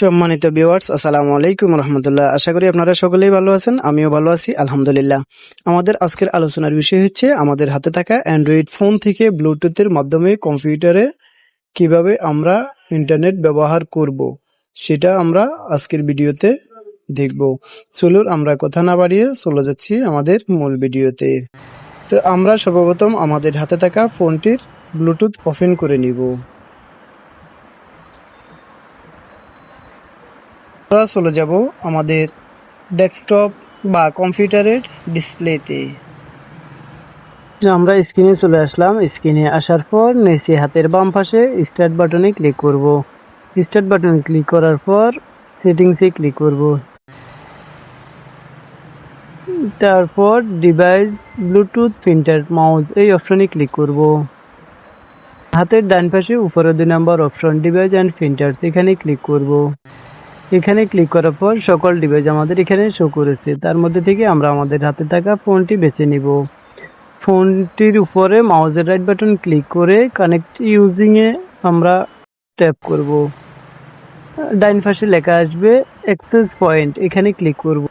সম্মানিত ভিউয়ার্স আসসালামু আলাইকুম রহমতুল্লাহ। আশা করি আপনারা সকলেই ভালো আছেন, আমিও ভালো আছি, আলহামদুলিল্লাহ। আমাদের আজকের আলোচনার বিষয় হচ্ছে, আমাদের হাতে থাকা অ্যান্ড্রয়েড ফোন থেকে ব্লুটুথের মাধ্যমে কম্পিউটারে কীভাবে আমরা ইন্টারনেট ব্যবহার করব, সেটা আমরা আজকের ভিডিওতে দেখব। চলুন আমরা কথা না বাড়িয়ে চলে যাচ্ছি আমাদের মূল ভিডিওতে। তো আমরা সর্বপ্রথম আমাদের হাতে থাকা ফোনটির ব্লুটুথ ওপেন করে নিব। আমরা চলে যাব আমাদের ডেস্কটপ বা কম্পিউটারের ডিসপ্লেতে আমরা স্ক্রিনে চলে আসলাম। স্ক্রিনে আসার পর নিচে হাতের বাম পাশে স্টার্ট বাটনে ক্লিক করব। স্টার্ট বাটনে ক্লিক করার পর সেটিংসে ক্লিক করব। তারপর ডিভাইস ব্লুটুথ প্রিন্টার মাউস এই অপশনে ক্লিক করব। হাতের ডান পাশে উপরে দুই নম্বর অপশন ডিভাইস অ্যান্ড প্রিন্টার্স এখানে ক্লিক করব। এখানে ক্লিক করার পর সকল ডিভাইস আমাদের এখানে শো করেছে। তার মধ্যে থেকে আমরা আমাদের হাতে থাকা ফোনটি বেছে নিব। ফোনটির উপরে মাউজের রাইট বাটন ক্লিক করে কানেক্ট ইউজিংয়ে আমরা ট্যাপ করব। ডাইন পাশে লেখা আসবে অ্যাক্সেস পয়েন্ট এখানে ক্লিক করব।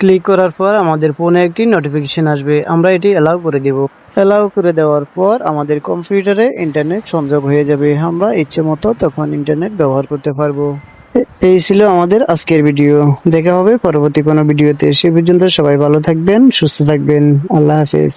ক্লিক করার পর আমাদের ফোনে একটি নোটিফিকেশন আসবে। আমরা এটি অ্যালাউ করে দেব। অ্যালাউ করে দেওয়ার পর আমাদের কম্পিউটারে ইন্টারনেট সংযোগ হয়ে যাবে। আমরা ইচ্ছে মতো তখন ইন্টারনেট ব্যবহার করতে পারব। এই ছিল আমাদের আজকের ভিডিও দেখা হবে পরবর্তী কোনো ভিডিওতে সে পর্যন্ত সবাই ভালো থাকবেন, সুস্থ থাকবেন। আল্লাহ হাফেজ।